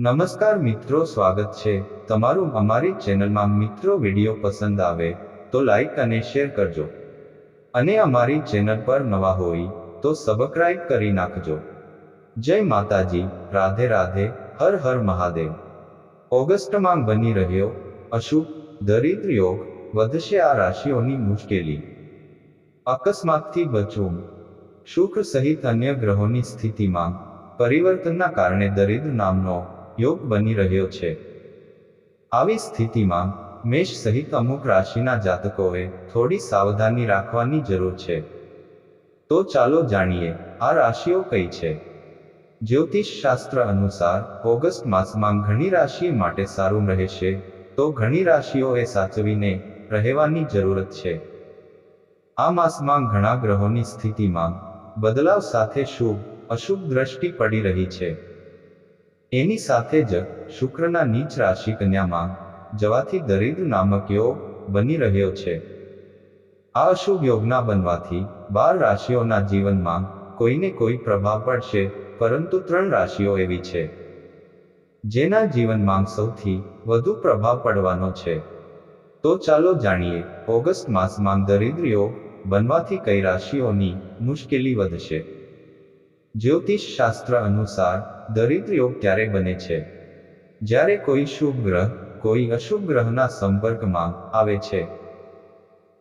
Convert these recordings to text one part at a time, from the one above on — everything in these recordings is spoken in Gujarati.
નમસ્કાર મિત્રો, સ્વાગત છે. તમારું અમારી ચેનલમાં મિત્રો વીડિયો પસંદ આવે તો લાઈક અને શેર કરજો. અને અમારી ચેનલ પર નવા હોય તો સબસ્ક્રાઇબ કરી નાખજો. જય માતાજી. રાધે રાધે. હર હર મહાદેવ. ઓગસ્ટમાં બની રહ્યો અશુભ દરિદ્ર યોગ વધશે આ રાશિઓની મુશ્કેલી. અકસ્માતથી બચવું. શુક્ર સહિત અન્ય ગ્રહોની સ્થિતિમાં પરિવર્તનના કારણે દરિદ્ર નામનો યોગ બની રહ્યો છે. આવી સ્થિતિમાં મેષ સહિત અમુક રાશિના જાતકોએ થોડી સાવધાની રાખવાની જરૂર છે. તો ચાલો જાણીએ, આ રાશિઓ કઈ છે? જ્યોતિષ શાસ્ત્ર અનુસાર ઓગસ્ટ માસમાં ઘણી રાશિ માટે સારું રહેશે, તો ઘણી રાશિઓએ સાચવીને રહેવાની જરૂરત છે. આ માસમાં ઘણા ગ્રહોની સ્થિતિમાં બદલાવ સાથે શુભ, અશુભ દ્રષ્ટિ પડી રહી છે. એની સાથે જ શુક્રના નીચ રાશિ કન્યામાં જવાથી દરિદ્ર નામક યોગ બની રહ્યો છે. આ અશુભ યોગના બનવાથી બાર રાશિઓના જીવનમાં કોઈને કોઈ પ્રભાવ પડશે, પરંતુ ત્રણ રાશિઓ એવી છે. જેના જીવનમાં સૌથી વધુ પ્રભાવ પડવાનો છે. તો ચાલો જાણીએ, ઓગસ્ટ માસમાં દરિદ્ર યોગ બનવાથી કઈ રાશિઓની મુશ્કેલી વધશે? જ્યોતિષ શાસ્ત્ર અનુસાર દરિદ્ર યોગ ત્યારે બને છે? જ્યારે કોઈ શુભ ગ્રહ, કોઈ અશુભ ગ્રહના સંપર્કમાં આવે છે.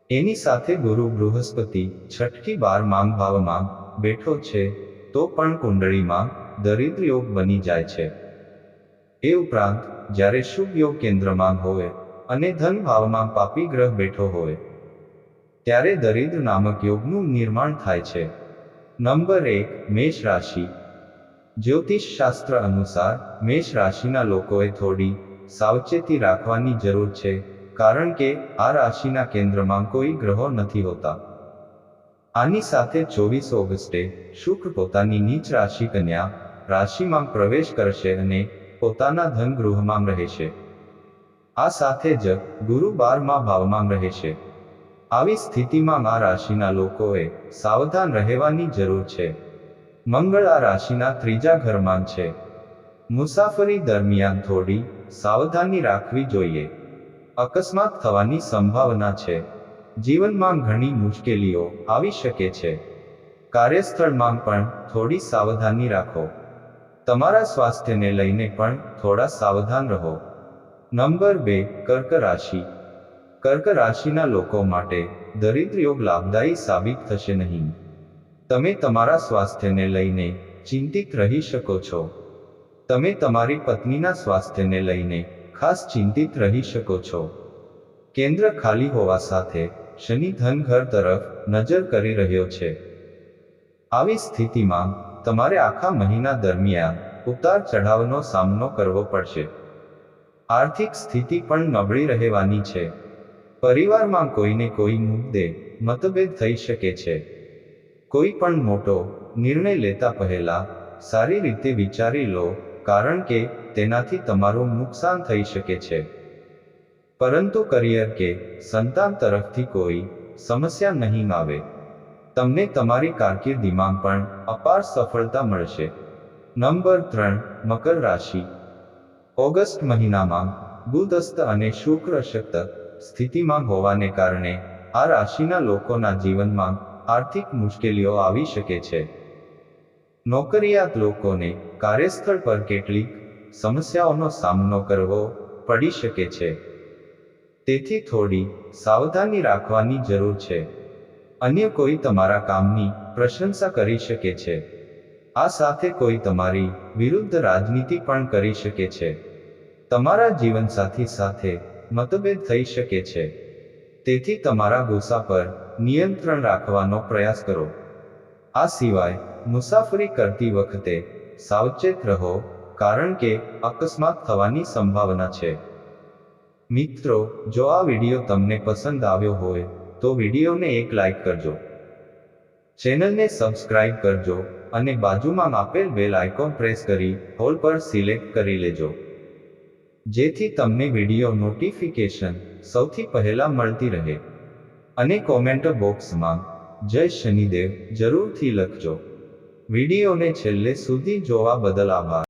એની સાથે ગુરુ બૃહસ્પતિ છઠ્ઠી બાર માંગ ભાવમાં બેઠો છે, તો પણ કુંડળીમાં દરિદ્ર યોગ બની જાય છે. એ ઉપરાંત, જ્યારે શુભ યોગ કેન્દ્રમાં હોય અને ધન ભાવમાં પાપી ગ્રહ બેઠો હોય, ત્યારે દરિદ્ર નામક યોગનું નિર્માણ થાય છે. નંબર એક, મેષ રાશિ. જ્યોતિષ શાસ્ત્ર અનુસાર, મેષ રાશિના લોકોએ થોડી સાવચેતી રાખવાની જરૂર છે, કારણ કે આ રાશિના કેન્દ્રમાં કોઈ ગ્રહો નથી હોતા. આની સાથે ચોવીસ ઓગસ્ટે શુક્ર પોતાની નીચ રાશિ કન્યા રાશિમાં પ્રવેશ કરશે અને પોતાના ધન ગૃહમાં રહેશે. આ સાથે જ ગુરુ બારમા ભાવમાં રહેશે. આવી સ્થિતિમાં આ રાશિના લોકોએ સાવધાન રહેવાની જરૂર છે. મંગળ આ રાશિના ત્રીજા ઘરમાં છે. મુસાફરી દરમિયાન થોડી સાવધાની રાખવી જોઈએ. અકસ્માત થવાની સંભાવના છે. જીવનમાં ઘણી મુશ્કેલીઓ આવી શકે છે. કાર્યસ્થળમાં પણ થોડી સાવધાની રાખો. તમારા સ્વાસ્થ્યને લઈને પણ થોડા સાવધાન રહો. નંબર બે, કર્ક રાશિ. કર્ક રાશિના લોકો માટે દરિદ્ર યોગ લાભદાયી સાબિત થશે નહીં. તમે તમારા સ્વાસ્થ્યને લઈને ચિંતિત રહી શકો છો. તમે તમારી પત્નીના સ્વાસ્થ્યને લઈને ખાસ ચિંતિત રહી શકો છો. કેન્દ્ર ખાલી હોવા સાથે શનિ ધન ઘર તરફ નજર કરી રહ્યો છે. આવી સ્થિતિમાં તમારે આખા મહિના દરમિયાન ઉતાર ચઢાવનો સામનો કરવો પડશે. આર્થિક સ્થિતિ પણ નબળી રહેવાની છે. પરિવારમાં કોઈને કોઈ મુદ્દે મતભેદ થઈ શકે છે. કોઈ પણ મોટો નિર્ણય લેતા પહેલા સારી રીતે વિચારી લો, કારણ કે તેનાથી તમારું નુકસાન થઈ શકે છે. પરંતુ કરિયર કે સંતાન તરફથી કોઈ સમસ્યા નહીં આવે. તમને તમારી કારકિર્દીમાં પણ અપાર સફળતા મળશે. નંબર ત્રણ, મકર રાશિ. ઓગસ્ટ મહિનામાં બુધસ્ત અને શુક્ર શક્ત સ્થિતિમાં હોવાને કારણે, આ રાશિના લોકોના જીવનમાં આર્થિક મુશ્કેલીઓ આવી શકે છે. નોકરિયાત લોકોને કાર્યસ્થળ પર કેટલીક સમસ્યાઓનો સામનો કરવો પડી શકે છે. તેથી થોડી સાવધાની રાખવાની જરૂર છે. અન્ય કોઈ તમારા કામની પ્રશંસા કરી શકે છે. આ સાથે કોઈ તમારી વિરુદ્ધ રાજનીતિ પણ કરી શકે છે. તમારા જીવનસાથી સાથે મતભેદ થઈ શકે છે. તેથી તમારા ગુસ્સા પર નિયંત્રણ રાખવાનો પ્રયાસ કરો. આ સિવાય, મુસાફરી કરતી વખતે સાવચેત રહો, કારણ કે અકસ્માત થવાની સંભાવના છે. મિત્રો, જો આ વીડિયો તમને પસંદ આવ્યો હોય, તો વિડીયોને એક લાઈક કરજો. ચેનલને સબસ્ક્રાઇબ કરજો અને બાજુમાં આપેલ બેલ આઇકોન પ્રેસ કરી હોલ પર સિલેક્ટ કરી લેજો. જેથી તમને વીડિયો નોટિફિકેશન સૌથી પહેલા મળતી રહે. અને કોમેન્ટ બોક્સમાં જય શનિદેવ, જરૂરથી લખજો. વિડીયોને છેલ્લે સુધી જોવા બદલ આભાર.